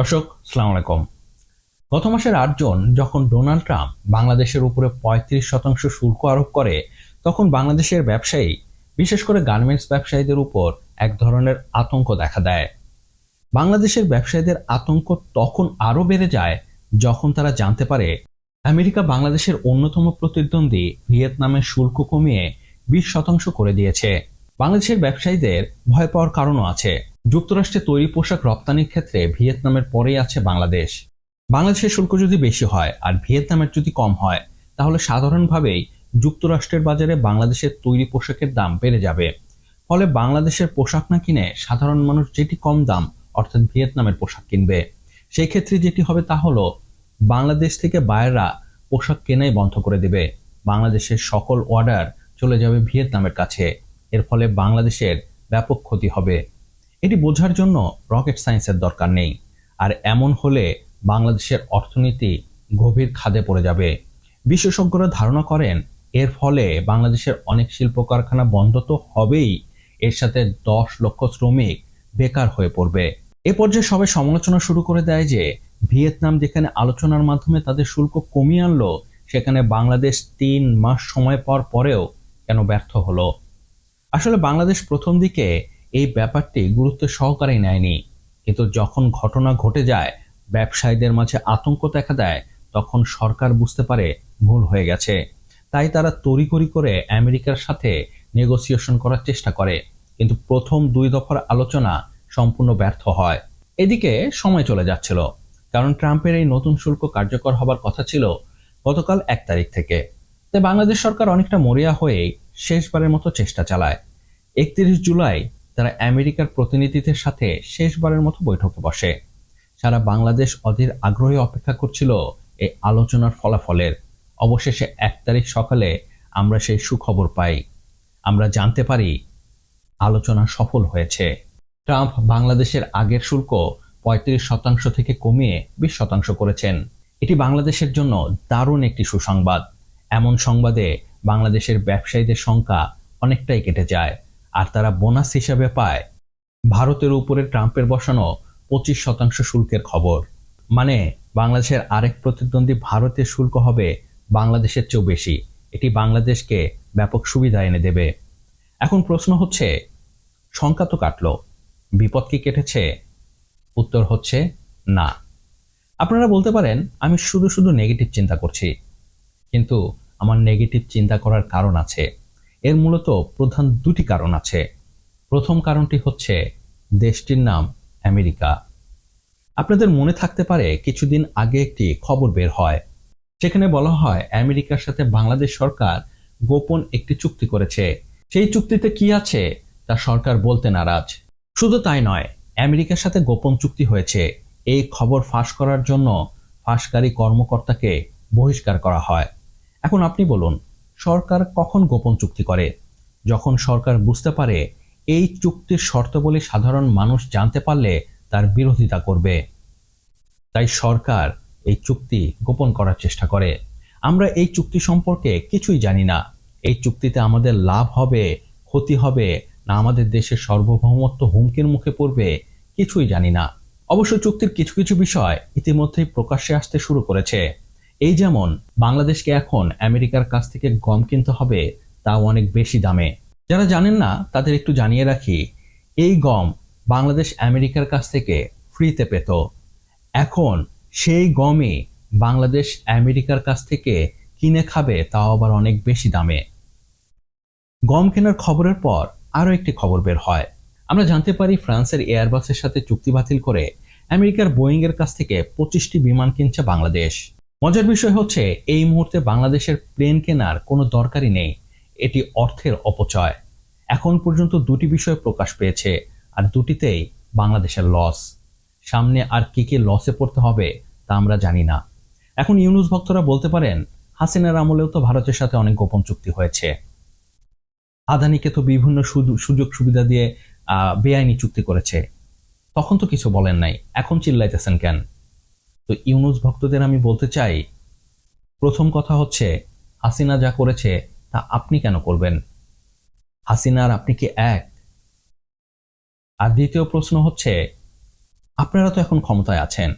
দর্শক, সালাম আলাইকুম। গত মাসের আট জন যখন ডোনাল্ড ট্রাম্প বাংলাদেশের উপরে পঁয়ত্রিশ শতাংশ শুল্ক আরোপ করে, তখন বাংলাদেশের ব্যবসায়ী, বিশেষ করে গার্মেন্টস ব্যবসায়ীদের উপর এক ধরনের আতঙ্ক দেখা দেয়। বাংলাদেশের ব্যবসায়ীদের আতঙ্ক তখন আরও বেড়ে যায় যখন তারা জানতে পারে, আমেরিকা বাংলাদেশের অন্যতম প্রতিদ্বন্দ্বী ভিয়েতনামের শুল্ক কমিয়ে বিশ শতাংশ করে দিয়েছে। বাংলাদেশের ব্যবসায়ীদের ভয় পাওয়ার কারণও আছে। যুক্তরাষ্ট্রে তৈরি পোশাক রপ্তানির ক্ষেত্রে ভিয়েতনামের পরেই আছে বাংলাদেশ। বাংলাদেশের শুল্ক যদি বেশি হয় আর ভিয়েতনামের যদি কম হয়, তাহলে সাধারণভাবেই যুক্তরাষ্ট্রের বাজারে বাংলাদেশের তৈরি পোশাকের দাম বেড়ে যাবে। ফলে বাংলাদেশের পোশাক না কিনে সাধারণ মানুষ যেটি কম দাম, অর্থাৎ ভিয়েতনামের পোশাক কিনবে। সেই ক্ষেত্রে যেটি হবে তা হলো, বাংলাদেশ থেকে বায়াররা পোশাক কেনাই বন্ধ করে দেবে। বাংলাদেশের সকল অর্ডার চলে যাবে ভিয়েতনামের কাছে। এর ফলে বাংলাদেশের ব্যাপক ক্ষতি হবে। এটি বোঝার জন্য রকেট সায়েন্সের দরকার নেই। আর এমন হলে বাংলাদেশের অর্থনীতি গভীর খাদে পড়ে যাবে। বিশেষজ্ঞরা ধারণা করেন, এর ফলে বাংলাদেশের অনেক শিল্প কারখানা বন্ধ তো হবেই, এর সাথে দশ লক্ষ শ্রমিক বেকার হয়ে পড়বে। এ পর্যায়ে সবাই সমালোচনা শুরু করে দেয় যে, ভিয়েতনাম যেখানে আলোচনার মাধ্যমে তাদের শুল্ক কমিয়ে আনলো, সেখানে বাংলাদেশ তিন মাস সময় পর পরেও কেন ব্যর্থ হলো? আসলে বাংলাদেশ প্রথম দিকে এই ব্যাপারটি গুরুত্ব সহকারে নেয়নি। কিন্তু যখন ঘটনা ঘটে যায়, ব্যবসায়ীদের মাঝে আতঙ্ক দেখা দেয়, তখন সরকার বুঝতে পারে ভুল হয়ে গেছে। তাই তারা তড়িঘড়ি করে আমেরিকার সাথে নেগোসিয়েশন করার চেষ্টা করে। কিন্তু প্রথম দুই দফার আলোচনা সম্পূর্ণ ব্যর্থ হয়। এদিকে সময় চলে যাচ্ছিল, কারণ ট্রাম্পের এই নতুন শুল্ক কার্যকর হবার কথা ছিল গতকাল এক তারিখ থেকে। তাই বাংলাদেশ সরকার অনেকটা মরিয়া হয়ে শেষবারের মতো চেষ্টা চালায়। একত্রিশ জুলাই তারা আমেরিকার প্রতিনিধিদের সাথে শেষবারের মতো বৈঠকে বসে। সারা বাংলাদেশ অধীর আগ্রহে অপেক্ষা করছিল এই আলোচনার ফলাফলের। অবশেষে এক তারিখ সকালে আমরা সেই সুখবর পাই। আমরা জানতে পারি আলোচনা সফল হয়েছে। ট্রাম্প বাংলাদেশের আগের শুল্ক পঁয়ত্রিশ শতাংশ থেকে কমিয়ে বিশ শতাংশ করেছেন। এটি বাংলাদেশের জন্য দারুণ একটি সুসংবাদ। এমন সংবাদে বাংলাদেশের ব্যবসায়ীদের সংখ্যা অনেকটাই কেটে যায়। আর তারা বোনাস হিসাবে পায়। ভারতের উপরে ট্রাম্পের বসানো পঁচিশ শতাংশ শুল্কের খবর। মানে বাংলাদেশের আরেক প্রতিদ্বন্দ্বী ভারতের শুল্ক হবে বাংলাদেশের চেয়েও বেশি। এটি বাংলাদেশকে ব্যাপক সুবিধা এনে দেবে। এখন প্রশ্ন হচ্ছে, সংখ্যা তো কাটলো। বিপদ কি কেটেছে? উত্তর হচ্ছে, না। আপনারা বলতে পারেন, আমি শুধু শুধু নেগেটিভ চিন্তা করছি। কিন্তু আমার নেগেটিভ চিন্তা করার কারণ আছে। এর মূলত প্রধান দুটি কারণ আছে। প্রথম কারণটি হচ্ছে দেশটির নাম আমেরিকা। আপনাদের মনে থাকতে পারে কিছুদিন আগে একটি খবর বের হয়। সেখানে বলা হয় আমেরিকার সাথে বাংলাদেশ সরকার গোপন একটি চুক্তি করেছে। সেই চুক্তিতে কি আছে তা সরকার বলতে নারাজ। শুধু তাই নয়, আমেরিকার সাথে গোপন চুক্তি হয়েছে। এই খবর ফাঁস করার জন্য ফাঁসকারী কর্মকর্তাকে বহিষ্কার করা হয়। এখন আপনি বলুন সরকার কখন গোপন চুক্তি করে? যখন সরকার বুঝতে পারে এই চুক্তির শর্তাবলী সাধারণ মানুষ জানতে পারলে তার বিরোধিতা করবে। তাই সরকার এই চুক্তি গোপন করার চেষ্টা করে। আমরা এই চুক্তি সম্পর্কে কিছুই জানি না। এই চুক্তিতে আমাদের লাভ হবে, ক্ষতি হবে, না আমাদের দেশের সার্বভৌমত্ব হুমকির মুখে পড়বে, কিছুই জানি না। অবশ্য চুক্তির কিছু কিছু বিষয় ইতিমধ্যেই প্রকাশ্যে আসতে শুরু করেছে। এই যেমন বাংলাদেশকে এখন আমেরিকার কাছ থেকে গম কিনতে হবে, তাও অনেক বেশি দামে। যারা জানেন না, তাদের একটু জানিয়ে রাখি, এই গম বাংলাদেশ আমেরিকার কাছ থেকে ফ্রিতে পেত। এখন সেই গমই বাংলাদেশ আমেরিকার কাছ থেকে কিনে খাবে, তাও আবার অনেক বেশি দামে। গম কেনার খবরের পর আরও একটি খবর বের হয়। আমরা জানতে পারি ফ্রান্সের এয়ারবাসের সাথে চুক্তি বাতিল করে আমেরিকার বোয়িংয়ের কাছ থেকে পঁচিশটি বিমান কিনছে বাংলাদেশ। মজার বিষয় হচ্ছে, এই মুহূর্তে বাংলাদেশের প্লেন কেনার কোনো দরকারই নেই। এটি অর্থের অপচয়। এখন পর্যন্ত দুটি বিষয় প্রকাশ পেয়েছে, আর দুটিতেই বাংলাদেশের লস। সামনে আর কি কি লসে পড়তে হবে, তা আমরা জানি না। এখন ইউনুস ভক্তরা বলতে পারেন, হাসিনার আমলেও তো ভারতের সাথে অনেক গোপন চুক্তি হয়েছে। আদানিকে তো বিভিন্ন সুযোগ সুবিধা দিয়ে বেআইনি চুক্তি করেছে। তখন তো কিছু বলেন নাই, এখন চিল্লাইতেছেন কেন? তো ইউনুস ভক্তদের আমি বলতে চাই, প্রথম কথা হচ্ছে, হাসিনা যা করেছে, তা আপনি কেন করবেন? হাসিনা আর আপনি কি এক? আর দ্বিতীয় প্রশ্ন হচ্ছে, আপনারা তো এখন ক্ষমতায় আছেন,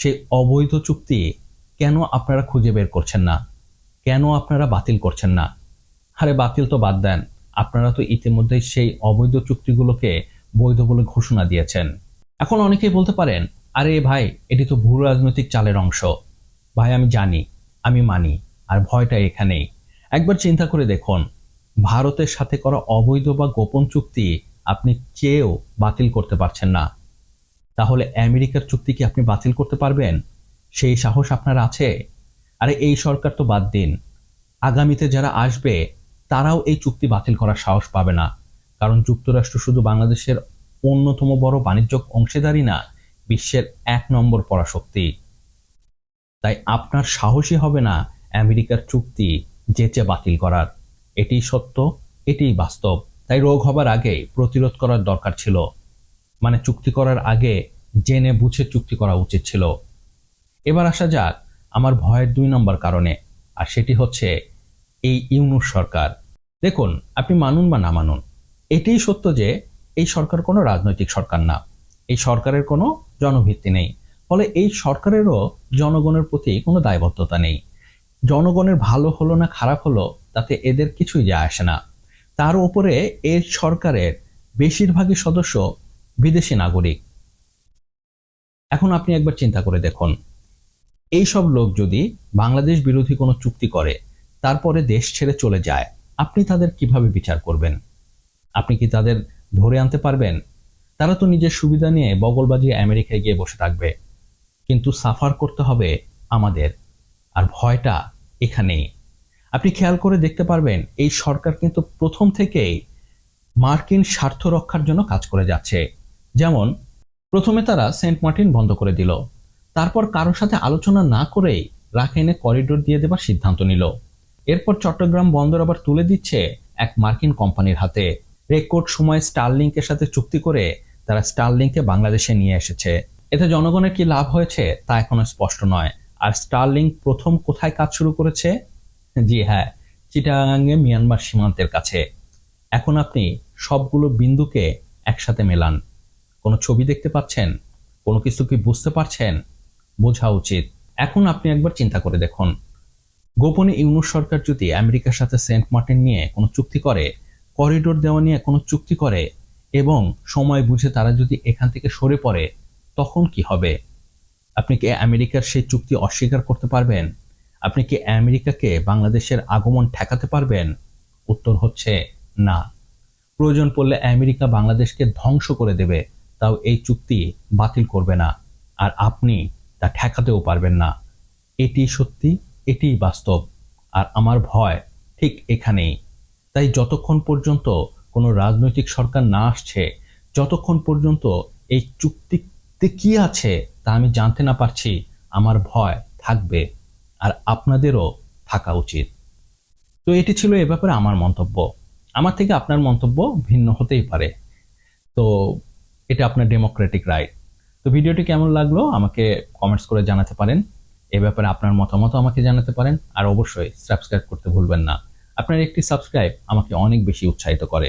সেই অবৈধ চুক্তি কেন আপনারা খুঁজে বের করছেন না? কেন আপনারা বাতিল করছেন না? আরে বাতিল তো বাদ দেন, আপনারা তো ইতিমধ্যেই সেই অবৈধ চুক্তিগুলোকে বৈধ বলে ঘোষণা দিয়েছেন। এখন অনেকেই বলতে পারেন আরে ভাই, এটি তো ভূ রাজনৈতিক চালের অংশ। ভাই, আমি জানি, আমি মানি, আর ভয়টা এখানেই। একবার চিন্তা করে দেখুন, ভারতের সাথে করা অবৈধ বা গোপন চুক্তি আপনি চেয়েও বাতিল করতে পারছেন না। তাহলে আমেরিকার চুক্তি কি আপনি বাতিল করতে পারবেন? সেই সাহস আপনার আছে? আরে এই সরকার তো বাদ দিন। আগামীতে যারা আসবে, তারাও এই চুক্তি বাতিল করার সাহস পাবে না। কারণ যুক্তরাষ্ট্র শুধু বাংলাদেশের অন্যতম বড় বাণিজ্যিক অংশীদারই না বিশ্বের এক নম্বর পরাশক্তি। তাই আপনার সাহসী হবে না আমেরিকার চুক্তি যেচে বাতিল করার। এটিই সত্য, এটিই বাস্তব। তাই রোগ হবার আগে প্রতিরোধ করার দরকার ছিল। মানে চুক্তি করার আগে জেনে বুঝে চুক্তি করা উচিত ছিল। এবার আসা যাক আমার ভয়ের দুই নম্বর কারণে, আর সেটি হচ্ছে এই ইউনুস সরকার। দেখুন, আপনি মানুন বা না মানুন, এটিই সত্য যে এই সরকার কোনো রাজনৈতিক সরকার না। এই সরকারের কোনো জনভিত্তি নেই। ফলে এই সরকারেরও জনগণের প্রতি কোনো দায়বদ্ধতা নেই। জনগণের ভালো হলো না খারাপ হলো, তাতে এদের কিছুই যায় আসে না। তার উপরে এর সরকারের বেশিরভাগই সদস্য বিদেশি নাগরিক। এখন আপনি একবার চিন্তা করে দেখুন এই সব লোক যদি বাংলাদেশ বিরোধী কোনো চুক্তি করে, তারপরে দেশ ছেড়ে চলে যায়, আপনি তাদের কীভাবে বিচার করবেন? আপনি কি তাদের ধরে আনতে পারবেন? তারা তো নিজের সুবিধা নিয়ে বগল আমেরিকায় গিয়ে বসে থাকবে। কিন্তু সাফার করতে হবে আমাদের। আর ভয়টা এখানেই। আপনি খেয়াল করে দেখতে পারবেন, এই সরকার কিন্তু প্রথম থেকেই মার্কিন স্বার্থ রক্ষার জন্য কাজ করে যাচ্ছে। যেমন, প্রথমে তারা সেন্ট মার্টিন বন্ধ করে দিল। তারপর কারোর সাথে আলোচনা না করেই রাখাইনে করিডোর দিয়ে দেবার সিদ্ধান্ত নিল। এরপর চট্টগ্রাম বন্দর আবার তুলে দিচ্ছে এক মার্কিন কোম্পানির হাতে। রেকর্ড সময় স্টারলিংকের সাথে চুক্তি করে তারা স্টারলিংকে বাংলাদেশে নিয়ে এসেছে। এতে জনগণের কি লাভ হয়েছে তা এখনও স্পষ্ট নয়। আর স্টারলিংক প্রথম কোথায় কাজ শুরু করেছে? জি হ্যাঁ চিটাগাঙ্গে মিয়ানমার সীমান্তের কাছে। এখন আপনি সবগুলো বিন্দুকে একসাথে মেলান। কোনো ছবি দেখতে পাচ্ছেন? কোনো কিছু কি বুঝতে পারছেন? বোঝা উচিত। এখন আপনি একবার চিন্তা করে দেখুন। গোপনে ইউনুস সরকার যদি আমেরিকার সাথে সেন্ট মার্টিন নিয়ে কোনো চুক্তি করে, করিডোর দেওয়া নিয়ে কোনো চুক্তি করে এবং সময় বুঝে তারা যদি এখান থেকে সরে পড়ে, তখন কি হবে? আপনি কি আমেরিকার সেই চুক্তি অস্বীকার করতে পারবেন? আপনি কি আমেরিকাকে বাংলাদেশের আগমন ঠেকাতে পারবেন? উত্তর হচ্ছে না। প্রয়োজন পড়লে আমেরিকা বাংলাদেশকে ধ্বংস করে দেবে, তাও এই চুক্তি বাতিল করবে না, আর আপনি তা ঠেকাতেও পারবেন না। এটি সত্যি, এটিই বাস্তব, আর আমার ভয় ঠিক এখানেই। তাই যতক্ষণ পর্যন্ত কোনো রাজনৈতিক সরকার না আসছে, যতক্ষণ পর্যন্ত এই চুক্তিতে কি আছে তা আমি জানতে না পারছি, আমার ভয় থাকবে আর আপনাদেরও থাকা উচিত। তো এটি ছিল এ ব্যাপারে আমার মন্তব্য। আমার থেকে আপনার মন্তব্য ভিন্ন হতেই পারে। তো এটা আপনার ডেমোক্রেটিক রাইট। তো ভিডিওটি কেমন লাগল আমাকে কমেন্টস করে জানাতে পারেন। এ ব্যাপারে আপনার মতামত আমাকে জানাতে পারেন। আর অবশ্যই সাবস্ক্রাইব করতে ভুলবেন না। আপনার একটি সাবস্ক্রাইব আমাকে অনেক বেশি উৎসাহিত করে।